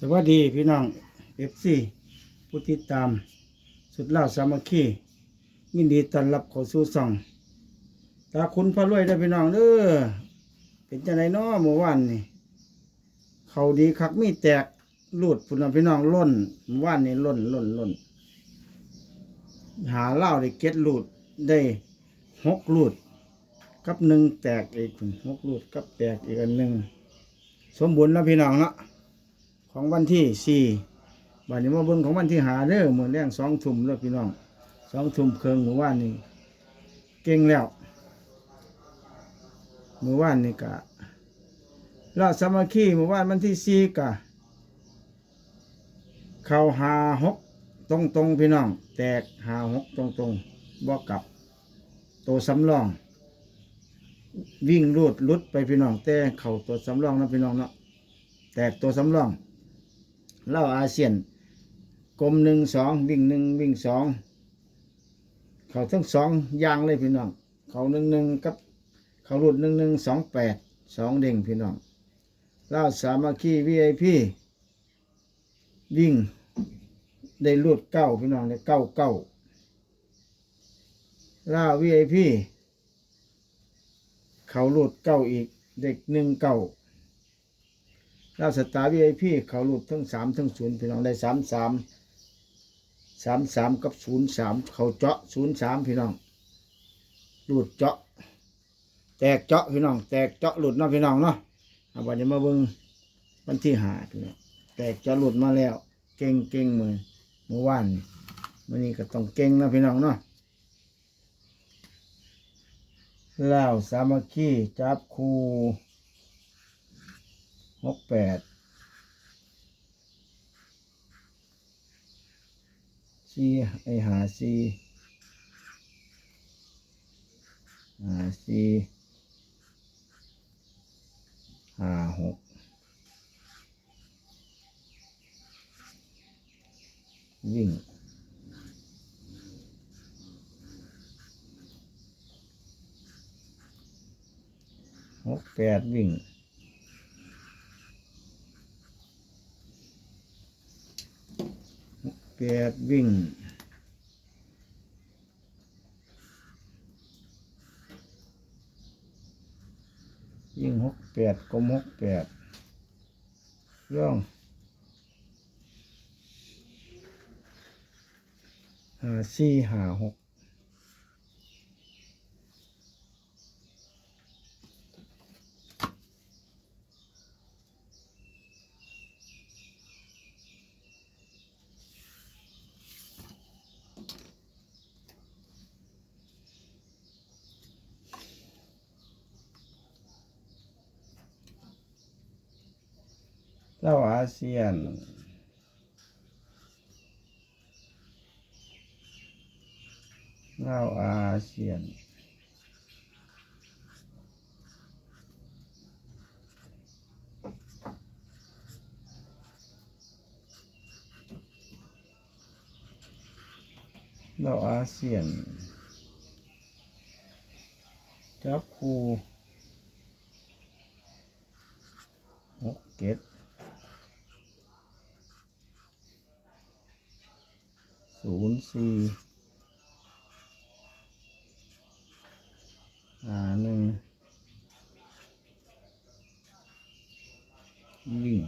สวัสดีพี่น้องเอฟซีผู้ติดตาม สุดเล่าสามัคคียินดีต้อนรับเข้าสู่ช่องตาคุณพระรวยได้พี่น้องเด้อเป็นจังไดน้อเมื่อวานนี่เขาดีคักมีแตกลูดพุ่นพี่น้องล่นเมื่อวานนี่ล่นล่นล่นหาเล้าได้เก็ดลูดได้หกลูดกับหนึ่งแตกอีกหกลูดกับแตกอีกอันหนึ่งสมบูรณ์แล้วพี่น้องเนาะ ของวันที่สี่บัดนี้มาเบิ่งของวันที่หาเด้อมื้อแรงสองทุ่มแล้วพี่น้องสองทุ่มเครึ่งเมื่อวานนี้เก่งแล้วเมื่อวานนี้กะราชสามัคคีเมื่อวานวันที่สี่กะเข้าหาหกตรงตรงพี่น้อง แตกหาหกตรงตรงบ่กลับตัวสำรอง วิ่งรูดลุดไปพี่น้องแต่เข่าตัวสำรองนะพี่น้องเนาะแตกตัวสำรอง เล่าอาเซียนกลมหนึ่งสองวิ่งหนึ่งวิ่งสองเขาทั้งสองย่างเลยพี่น้อง เขาหนึ่งหนึ่งกับเขาหลุดหนึ่งหนึ่งสองแปดสองเด้งพี่น้องเล่าสามัคคีวีไอพีวิ่งได้หลุดเก้าพี่น้องได้เก้าเก้าเล่าวีไอพีเขาหลุดเก้าอีกเด็กหนึ่งเก้า ลาสตาร์วีไอพีเขาหลุดทั้งสามทั้งศูนย์พี่น้องได้สามสามสามสามกับศูนย์สามเขาเจาะศูนย์สามพี่น้องหลุดเจาะ แตกเจาะพี่น้อง แตกเจาะหลุดเนาะพี่น้องเนาะเอาวันนี้มาเบิ่งวันที่หาพี่น้องแตกเจาะหลุดมาแล้ว เก่งเก่งมือเมื่อวานวันนี้ก็ต้องเก่งนะพี่น้องเนาะแล้วสามัคคีจับคู่ หกแปดสี่ไอหาสี่หาสี่หาหกวิ่งหกแปดวิ่ง แปดวิ่งยิ่งหกแปดกลมหกแปดร่องหาสี่หาหก เล่าอาเซียนเล่าอาเซียนเราอาเซียนจับคูหกเก็ดศูนย์ สี่หาหนึ่งวิ่ง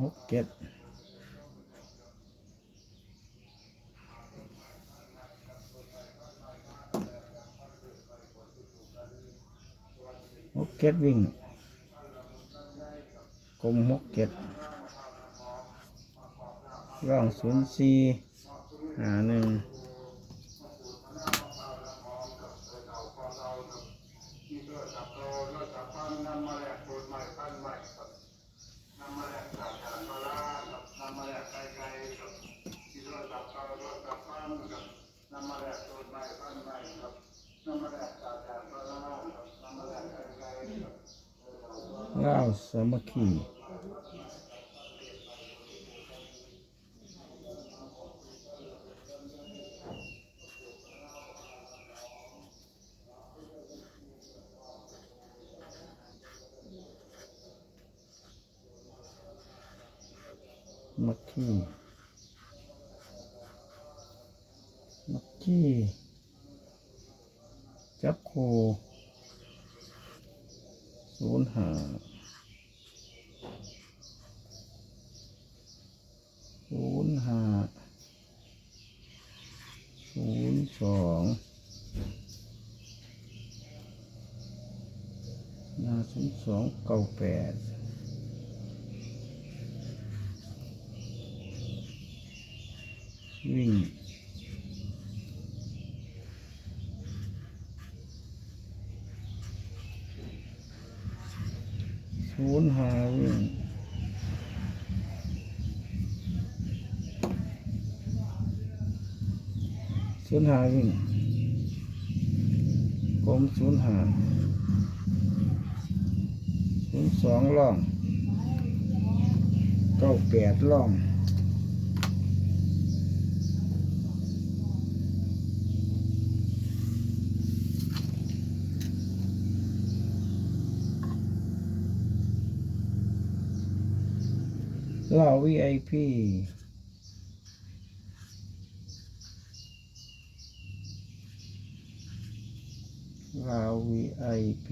หกเจ็ด หกเจ็ดวิ่งกลมหกเก็ดร่องศูนย์สี่หาหนึ่ง ล่าสามัคคีมักกี้มักกี้จับโคศูนย์หา ศูนย์ห้าศูนย์สองหน้าศูนย์สองเก้าแปดวิ่งศูนย์หาวิ่ง ศูนย์หาวิ่งกลมศูนย์หาศูนย์สองล่องเก้าแปดล่องเหล่า VIP เหล่า VIP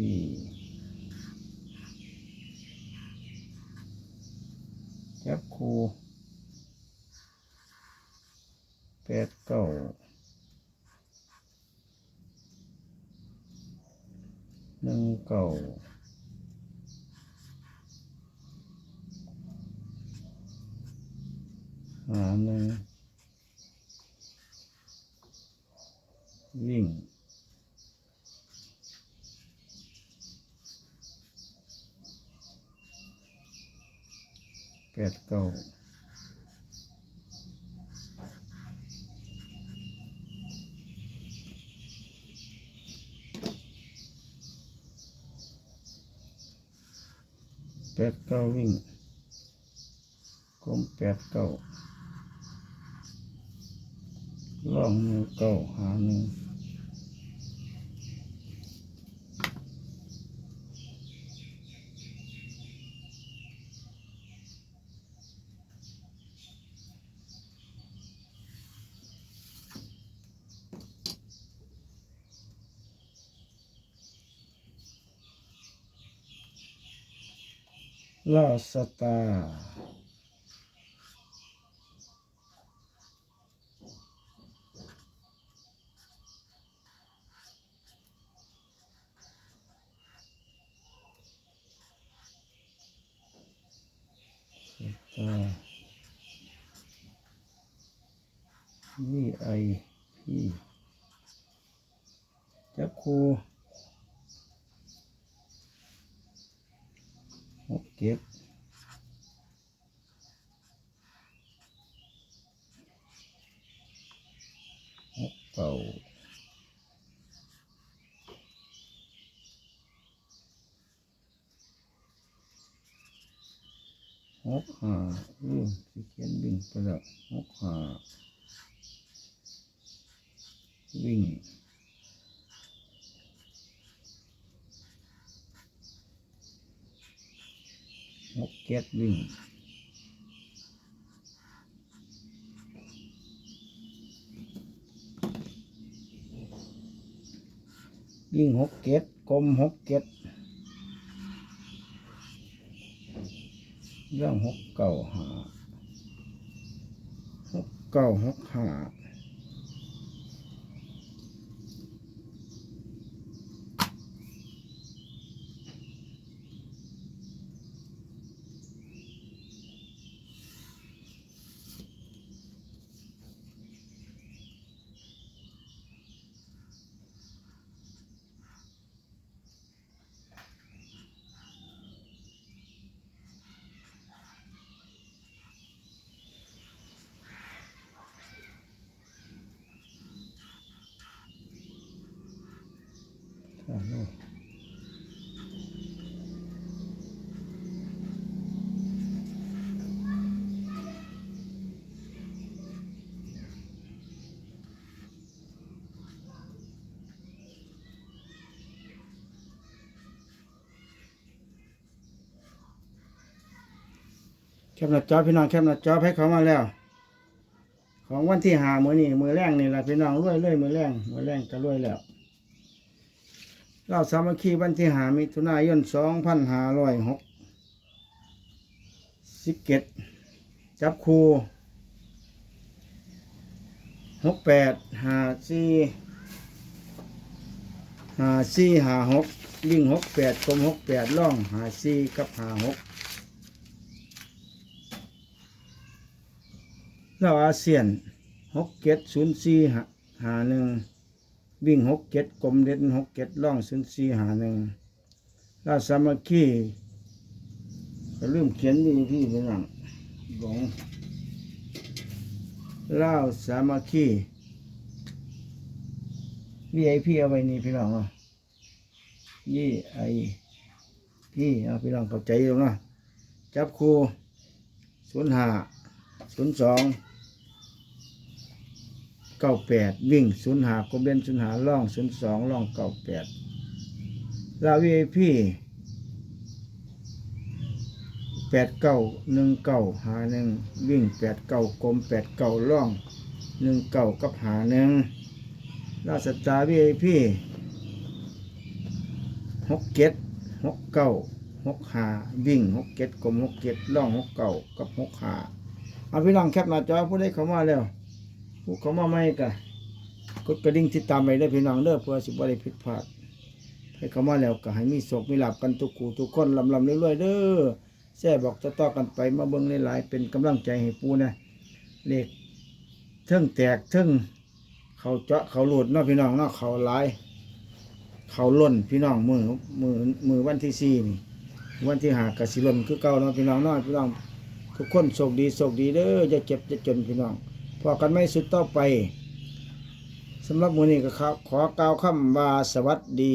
จับคูแปดเก้าหนึ่งเก้าหาหนึ่งวิ่งแปดเก้าแปดเก้าวิ่งกลมแปดเก้าล่องมือเก้าหาหนึ่ง ล่าสตาร์สตาร์นี่ไอพี่จับค รูหกเก็บหกเก่าหกห้าอืมสิเขียนวิ่งไปแล้ว หกห้าวิ่งหกเจ็ดวิ่งวิ่งหกเจ็ดกลมหกเจ็ดเรื่องหกเก้าหาหกเก้าหกห้า แคปหน้าจอพี่น้องแคปหน้าจอให้เขามาแล้ว ของวันที่หามือนี่มือแรงนี่แหละพี่น้องรวยเลยมือแรงมือแรงก็รวยแล้วเราสามัคคีวันที่หามิถุนายนสองพันห้าร้อยหกสิบเจ็ดจับคูหกแปดห้าสี่ห้าสี่ห้าหกวิ่งหกแปดกลมหกแปดล่องห้าสี่กับห้าหก เราอาเซียนหกเจ็ดศูนย์สี่หาหนึ่งวิ่งหกเจ็ดกลมเด่นหกเจ็ดล่องศูนย์สี่หาหนึ่งเราสามัคคีก็ลืมเขียนนี่พี่เป็นหลังหลงเล่าสามัคคีวีไอพีเอาไว้นี่พี่น้องเนาะยี่ไอพี่เอาพี่น้องเข้าใจตรงนะจับครูศูนย์ห้าศูนย์สอง เก้าแปดวิ่งศูนย์หากลมเด่นศูนย์หาล่องศูนย์สองล่องเก้าแปดลาวีไอพีแปดเก้าหนึ่งเก้าหาหนึ่งวิ่งแปดเก้ากลมแปดเก้าล่องหนึ่งเก้ากับหาหนึ่งลาสตาวีไอพีหกเจ็ดหกเก้าหกหาวิ่งหกเจ็ดกลมหกเจ็ดล่องหกเก้ากับหกหาเอาพี่น้องแคปหน้าจอผู้ใดเข้ามาแล้ว ผู้เขามาไม่กะกดกระดิ่งติดตามไปได้อพี่น้องเด้อเพื่อสิบ่ได้ผิดพลาดให้เขามาแล้วก็ให้มีโศกมีหลับกันทุกคู่ทุกคนลำลำเรื่อยๆเด้อแซ่บอกต่อๆกันไปมาเบิ่งหลายๆเป็นกำลังใจให้ปูนะเลขเทิงแตกเทิงเขาเจาะเขาหลุดเนาะพี่น้องเนาะเขาลาย เขาล่นพี่น้องมือมือมือวันที่สี่นี่ วันที่หากระสิล่นคือเก่าเนาะพี่น้องเนาะพี่น้อง ทุกคนโชคดีโชคดีเด้อจะเจ็บจะจนพี่น้อง พอกันไม่สุดต่อไปสำหรับมือนี้ก็ครับขอกล่าวคำว่าสวัสดี